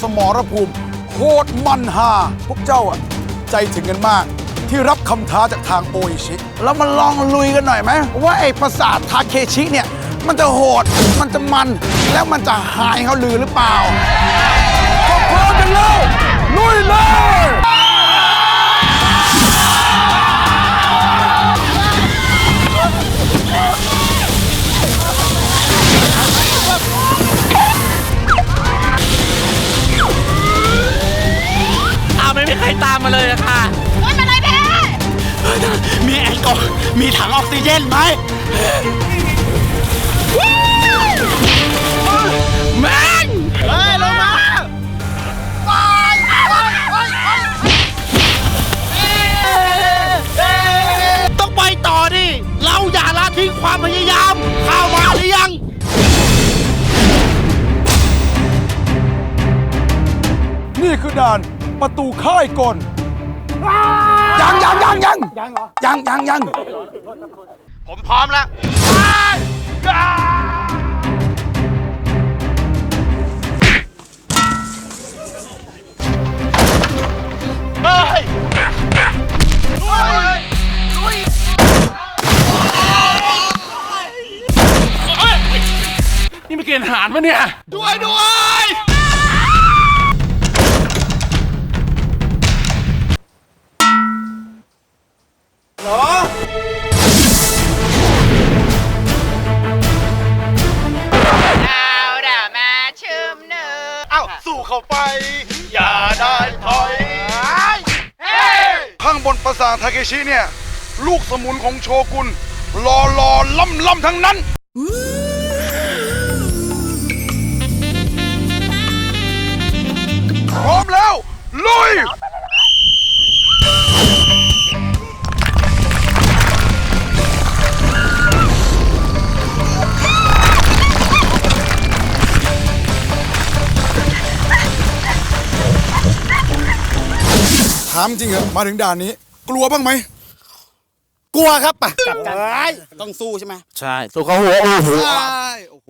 สมรภูมิโคตรมันฮาพวกเจ้าอะใจถึงกันมาก ที่รับคำท้าจากทางโออิชิ แล้วมาลองลุยกันหน่อยไหมว่าไอ้ปราสาททาเคชิเนี่ย มันจะโหด มันจะมัน แล้วมันจะหายเขาลือหรือเปล่าก็พร้อมกันแล้ว ใครตามมาเลยอะค่ะไม่เป็นไรพี่มีแอลกอฮอล์มีถังออกซิเจนไหมแม่งเฮ้ยลงมาต้องไปต่อดิ เราอย่าละทิ้งความพยายามเข้ามาหรือยังนี่คือด่าน ประตูค่ายกลยังยังยังยังยังเหรอยังยังยังผมพร้อมแล้วเฮ้ยนี่ไม่เกณฑ์ทหารปะเนี่ย ด้วยด้วย บนปราสาททาเคชิเนี่ย ลูกสมุนของโชกุนรอรอล่ำล่ำทั้งนั้น พร้อมแล้ว ลุยามจริงเหรอมาถึงด่านนี้ กลัวบ้างไหมกลัวครับปะจับกันต้องสู้ใช่ไหมใช่สู้เขาหัวโอ้โหใช่โอ้โห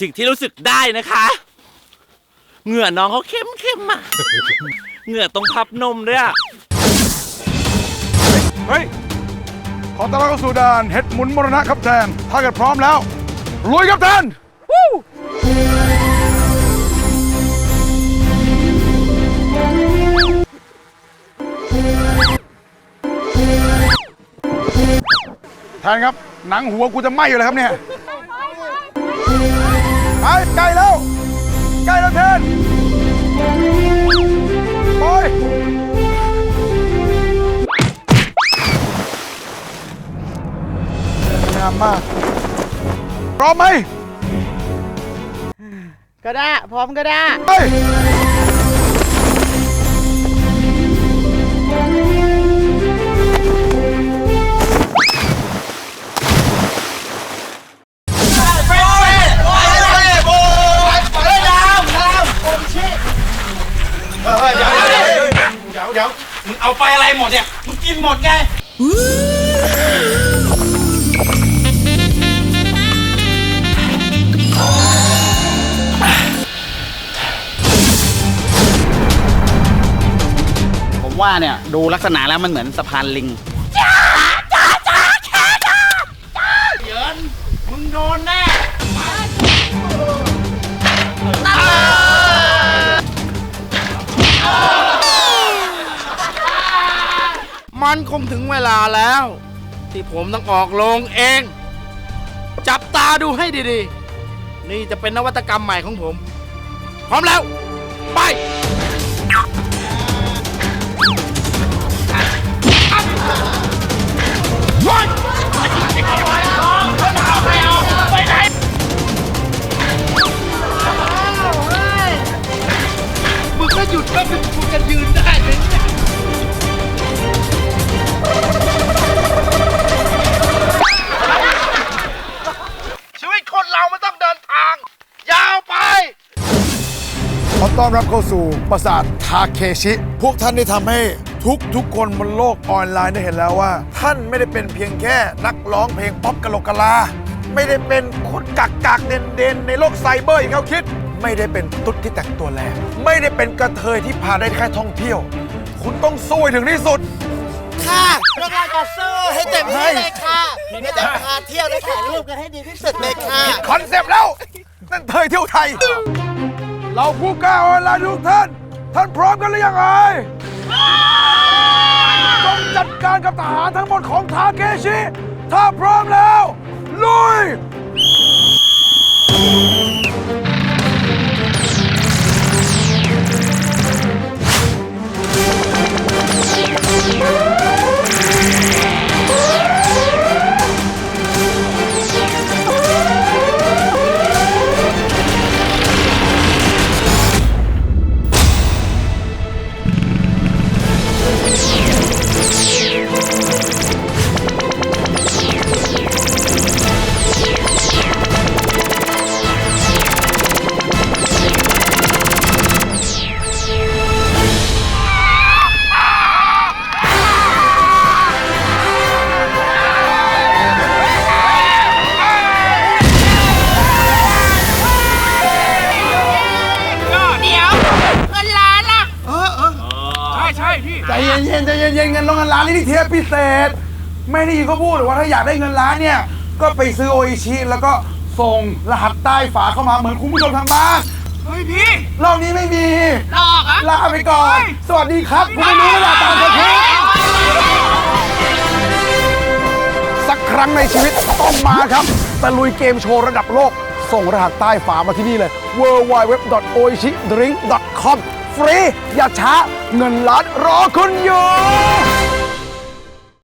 สิ่งที่รู้สึกได้นะคะเหงื่อน้องเขาเข้มเข้มๆอะเหงื่อตรงพับนมด้วยอะเฮ้ย ขอต้อนรับเข้าสู่ด่านเห็ดหมุนมรณะครับแทน ถ้าเกิดพร้อมแล้ว ลุยครับแทนวู้แทนครับ หนังหัวกูจะไหม้อยู่แล้วครับเนี่ย ไป ใกล้แล้วใกล้แล้วแทนโอ้ยงามมากพร้อมไหมก็ได้ พร้อมก็ได้เฮ้ อะไรหมดเนี่ยมึงกินหมดไงผมว่าเนี่ยดูลักษณะแล้วมันเหมือนสะพานลิง มันคงถึงเวลาแล้ว ที่ผมต้องออกโรงเอง จับตาดูให้ดีๆ นี่จะเป็นนวัตกรรมใหม่ของผม พร้อมแล้ว ไปมึง อต้อนรับเข้าสู่ปราสาททาเคชิ พวกท่านได้ทำให้ทุกทุกคนบนโลกออนไลน์ได้เห็นแล้วว่า ท่านไม่ได้เป็นเพียงแค่นักร้องเพลงป๊อปกะโหลกกะลา ไม่ได้เป็นคนกักกักเด่นเด่นๆในโลกไซเบอร์อย่างเขาคิด ไม่ได้เป็นตุ๊ดที่แต่งตัวแรงไม่ได้เป็นกระเทยที่พาได้แค่ท่องเที่ยว คุณต้องสู้ให้ถึงที่สุด ค่ะพวกเราจะสู้ให้เต็มที่เลยค่ะเราจะพาเที่ยวและถ่ายรูปกันให้ดีที่สุดเลยค่ะ คอนเซปต์แล้ว นั่นเทยเที่ยวไทย เราผู้กล้าออนไลน์ทุกท่าน ท่านพร้อมกันหรือยังไงจงจัดการกับทหารทั้งหมดของทาเคชิ ถ้าพร้อมแล้ว ลุย ใจเย็นๆใจเย็นๆเงินลงเงินล้านนี่ที่เทปพิเศษ ไม่ได้ยินเขาพูดหรือว่าถ้าอยากได้เงินล้านเนี่ย ก็ไปซื้อโออิชิแล้วก็ส่งรหัสใต้ฝาเข้ามาเหมือนคุณผู้ชมทางบ้านเฮ้ยพี่รอบนี้ไม่มีหลอกเหรอะลาไปก่อน สวัสดีครับ คุณไม่รู้เวลาตามกระทิสักครั้งในชีวิตต้องมาครับตะลุยเกมโชว์ระดับโลก ส่งรหัสใต้ฝามาที่นี่เลย w w w o i c h i d r i n k c o m ฟรี อย่าช้า เงินล้านรอคุณอยู่